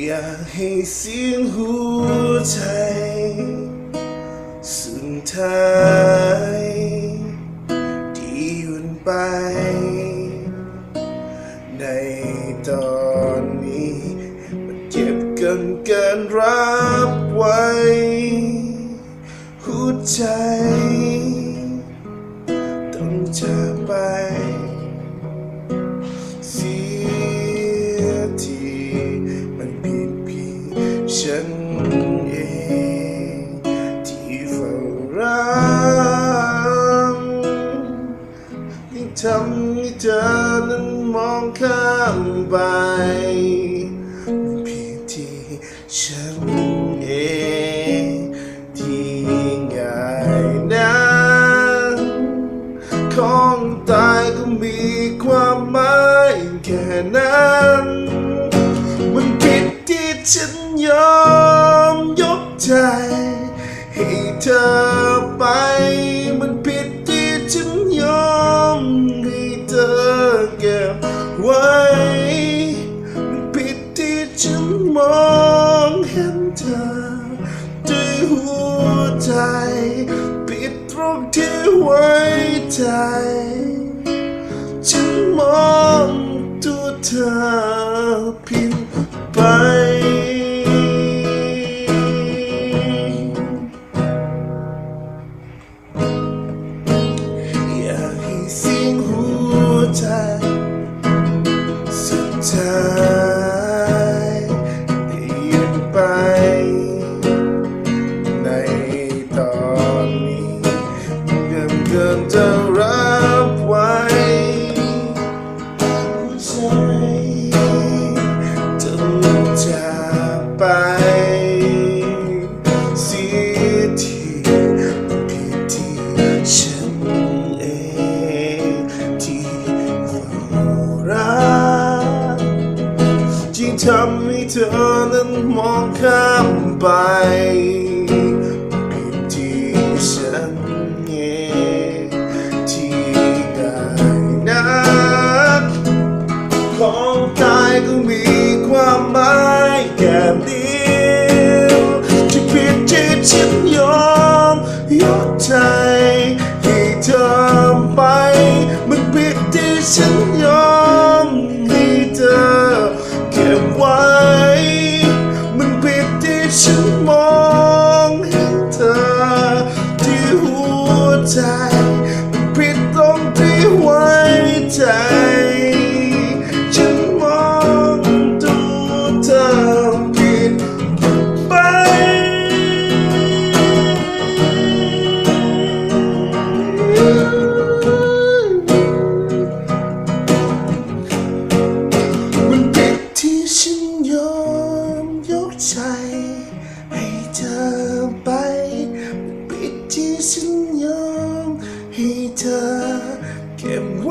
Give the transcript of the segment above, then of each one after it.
อยากให้เสียงหัวใจ สุดท้ายที่หยุดไป ในตอนนี้มันเจ็บเกินเกินรับไว้ หัวใจ ฉันเองที่เฝ้ารักที่ทำให้เธอนั้นมองข้ามไปมันเพียงที่ฉันเองที่ง่ายนั้นของตายก็มีความหมายแค่นั้น ฉันยอมยกใจ ให้เธอไปมันผิดที่ฉันยอมให้เธอเก็บไว้มันผิดที่ฉันมองเห็นเธอด้วยหัวใจ ผิดตรงที่ไว้ใจ ฉันมองตัวเธอผิดไป ใจสุดท้ายได้หยุดไป ในตอนนี้เกินเกินจะรับไว้ ทำให้เธอนั้นมองข้ามไป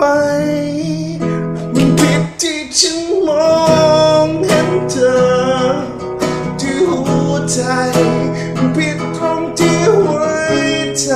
ไวมันผิดที่ฉันมองเห็นเธอที่หัวใจผิดตรงที่ไว้ใจ